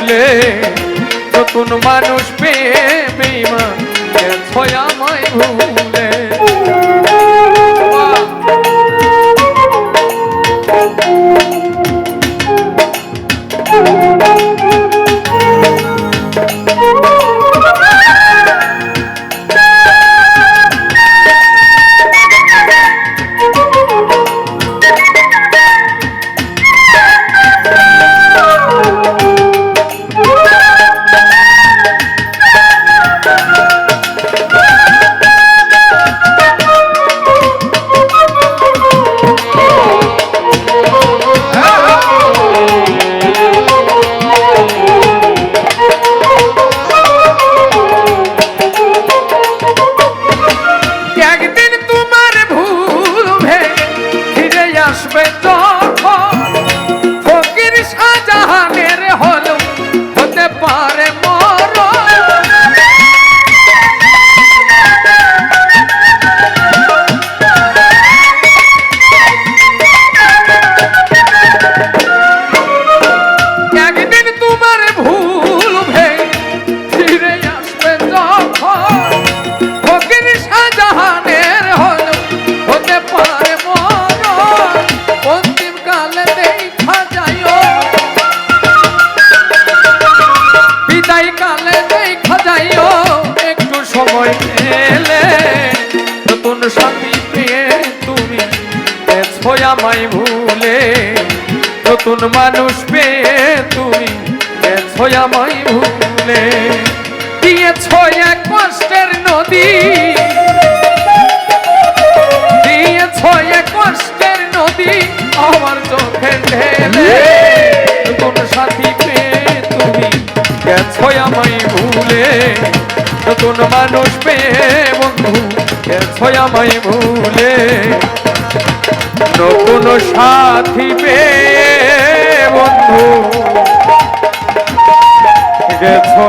ভুলে নতুন মানুষ পেয়ে বেইমান গেছো আমায় ভুলে Let's go. সময় নতুন সাথী পেয়ে তুমি আমায় ভুলে। নতুন মানুষ পেয়ে তুমি আমায় ভুলে। দিয়েছ এক কষ্টের নদী। দিয়েছ এক কষ্টের নদী আমার চোখে ঢেলে। নতুন সাথী পেয়ে তুমি গেছো আমায় ভুলে। নতুন মানুষ পেয়ে বন্ধু ছয়াময় ভুলে। নতুন সাথী পেয়ে বন্ধু গেছো